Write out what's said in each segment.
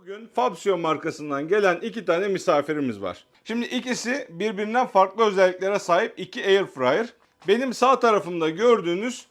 Bugün Fabsio markasından gelen iki tane misafirimiz var. Şimdi ikisi birbirinden farklı özelliklere sahip iki air fryer. Benim sağ tarafımda gördüğünüz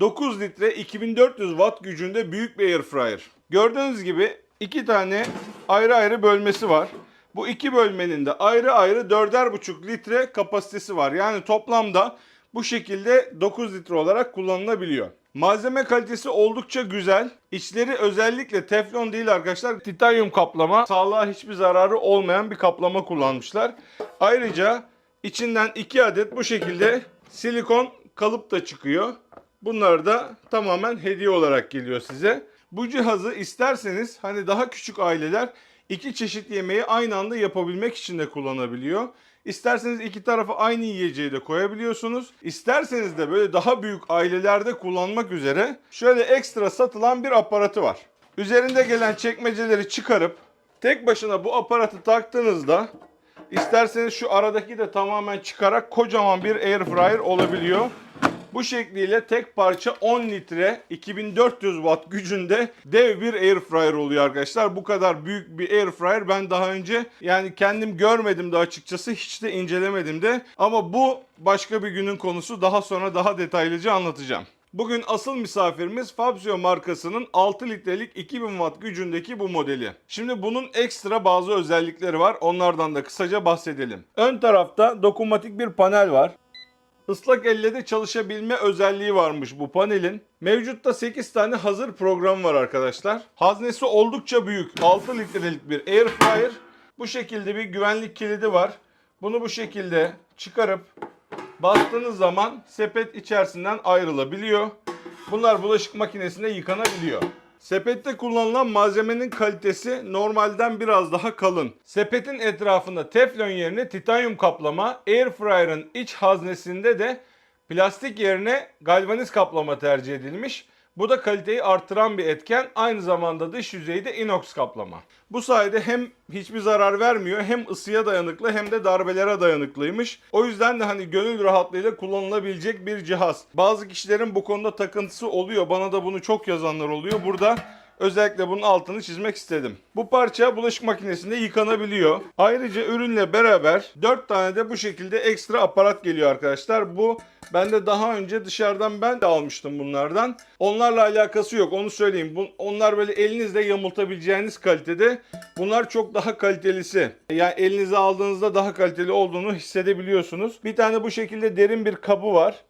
9 litre 2400 watt gücünde büyük bir air fryer. Gördüğünüz gibi iki tane ayrı ayrı bölmesi var. Bu iki bölmenin de ayrı ayrı 4,5 litre kapasitesi var. Yani toplamda bu şekilde 9 litre olarak kullanılabiliyor. Malzeme kalitesi oldukça güzel. İçleri özellikle teflon değil arkadaşlar. Titanyum kaplama. Sağlığa hiçbir zararı olmayan bir kaplama kullanmışlar. Ayrıca içinden 2 adet bu şekilde silikon kalıp da çıkıyor. Bunlar da tamamen hediye olarak geliyor size. Bu cihazı isterseniz hani daha küçük aileler iki çeşit yemeği aynı anda yapabilmek için de kullanabiliyor. İsterseniz iki tarafa aynı yiyeceği de koyabiliyorsunuz. İsterseniz de böyle daha büyük ailelerde kullanmak üzere şöyle ekstra satılan bir aparatı var. Üzerinde gelen çekmeceleri çıkarıp tek başına bu aparatı taktığınızda isterseniz şu aradaki de tamamen çıkarak kocaman bir air fryer olabiliyor. Bu şekliyle tek parça 10 litre 2400 watt gücünde dev bir air fryer oluyor arkadaşlar. Bu kadar büyük bir air fryer ben daha önce yani kendim görmedim de açıkçası hiç de incelemedim de. Ama bu başka bir günün konusu daha sonra daha detaylıca anlatacağım. Bugün asıl misafirimiz Fabio markasının 6 litrelik 2000 watt gücündeki bu modeli. Şimdi bunun ekstra bazı özellikleri var. Onlardan da kısaca bahsedelim. Ön tarafta dokunmatik bir panel var. Islak elle de çalışabilme özelliği varmış bu panelin. Mevcutta 8 tane hazır program var arkadaşlar. Haznesi oldukça büyük. 6 litrelik bir air fryer. Bu şekilde bir güvenlik kilidi var. Bunu bu şekilde çıkarıp bastığınız zaman sepet içerisinden ayrılabiliyor. Bunlar bulaşık makinesinde yıkanabiliyor. Sepette kullanılan malzemenin kalitesi normalden biraz daha kalın. Sepetin etrafında teflon yerine titanyum kaplama, air fryer'ın iç haznesinde de plastik yerine galvaniz kaplama tercih edilmiş. Bu da kaliteyi artıran bir etken. Aynı zamanda dış yüzeyde inox kaplama. Bu sayede hem hiçbir zarar vermiyor hem ısıya dayanıklı hem de darbelere dayanıklıymış. O yüzden de hani gönül rahatlığıyla kullanılabilecek bir cihaz. Bazı kişilerin bu konuda takıntısı oluyor. Bana da bunu çok yazanlar oluyor. Burada Özellikle bunun altını çizmek istedim. Bu parça bulaşık makinesinde yıkanabiliyor. Ayrıca ürünle beraber 4 tane de bu şekilde ekstra aparat geliyor arkadaşlar. Bu ben de daha önce dışarıdan ben de almıştım bunlardan. Onlarla alakası yok onu söyleyeyim. Bu- Onlar böyle elinizle yamultabileceğiniz kalitede. Bunlar çok daha kalitelisi. Yani elinize aldığınızda daha kaliteli olduğunu hissedebiliyorsunuz. Bir tane bu şekilde derin bir kabı var.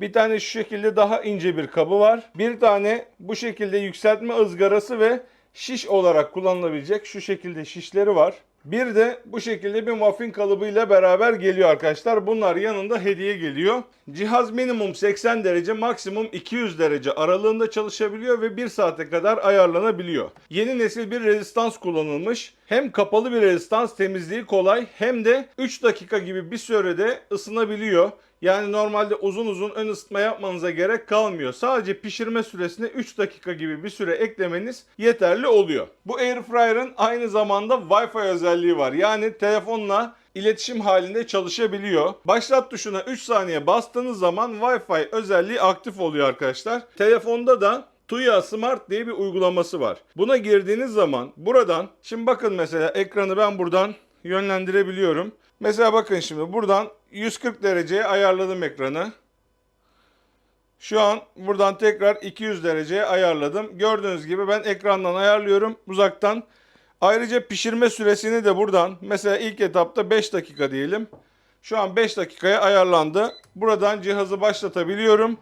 Bir tane şu şekilde daha ince bir kabı var. Bir tane bu şekilde yükseltme ızgarası ve şiş olarak kullanılabilecek şu şekilde şişleri var. Bir de bu şekilde bir muffin kalıbıyla beraber geliyor arkadaşlar. Bunlar yanında hediye geliyor. Cihaz minimum 80 derece maksimum 200 derece aralığında çalışabiliyor ve 1 saate kadar ayarlanabiliyor. Yeni nesil bir rezistans kullanılmış. Hem kapalı bir rezistans temizliği kolay hem de 3 dakika gibi bir sürede ısınabiliyor. Yani normalde uzun uzun ön ısıtma yapmanıza gerek kalmıyor. Sadece pişirme süresine 3 dakika gibi bir süre eklemeniz yeterli oluyor. Bu Airfryer'ın aynı zamanda Wi-Fi özelliği var. Yani telefonla iletişim halinde çalışabiliyor. Başlat tuşuna 3 saniye bastığınız zaman Wi-Fi özelliği aktif oluyor arkadaşlar. Telefonda da Tuya Smart diye bir uygulaması var. Buna girdiğiniz zaman buradan şimdi bakın mesela ekranı ben buradan yönlendirebiliyorum. Mesela bakın şimdi buradan 140 dereceye ayarladım ekranı. Şu an buradan tekrar 200 dereceye ayarladım. Gördüğünüz gibi ben ekrandan ayarlıyorum uzaktan. Ayrıca pişirme süresini de buradan mesela ilk etapta 5 dakika diyelim. Şu an 5 dakikaya ayarlandı. Buradan cihazı başlatabiliyorum.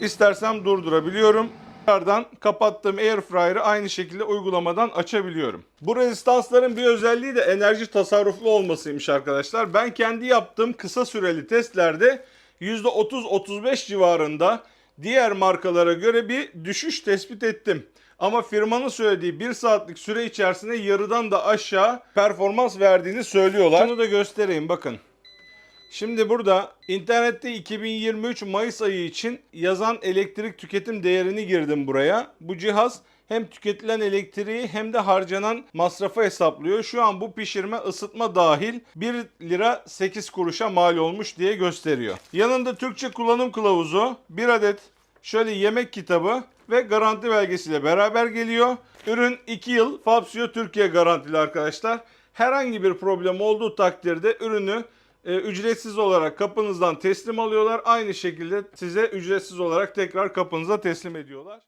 İstersem durdurabiliyorum. Tekrardan kapattığım Airfryer'ı aynı şekilde uygulamadan açabiliyorum. Bu rezistansların bir özelliği de enerji tasarruflu olmasıymış arkadaşlar. Ben kendi yaptığım kısa süreli testlerde %30-35 civarında diğer markalara göre bir düşüş tespit ettim. Ama firmanın söylediği 1 saatlik süre içerisinde yarıdan da aşağı performans verdiğini söylüyorlar. Bunu da göstereyim bakın. Şimdi burada internette 2023 Mayıs ayı için yazan elektrik tüketim değerini girdim buraya. Bu cihaz hem tüketilen elektriği hem de harcanan masrafı hesaplıyor. Şu an bu pişirme ısıtma dahil 1 lira 8 kuruşa mal olmuş diye gösteriyor. Yanında Türkçe kullanım kılavuzu, bir adet şöyle yemek kitabı ve garanti belgesiyle beraber geliyor. Ürün 2 yıl Fabsio Türkiye garantili arkadaşlar. Herhangi bir problem olduğu takdirde ürünü e, ücretsiz olarak kapınızdan teslim alıyorlar. Aynı şekilde size ücretsiz olarak tekrar kapınıza teslim ediyorlar.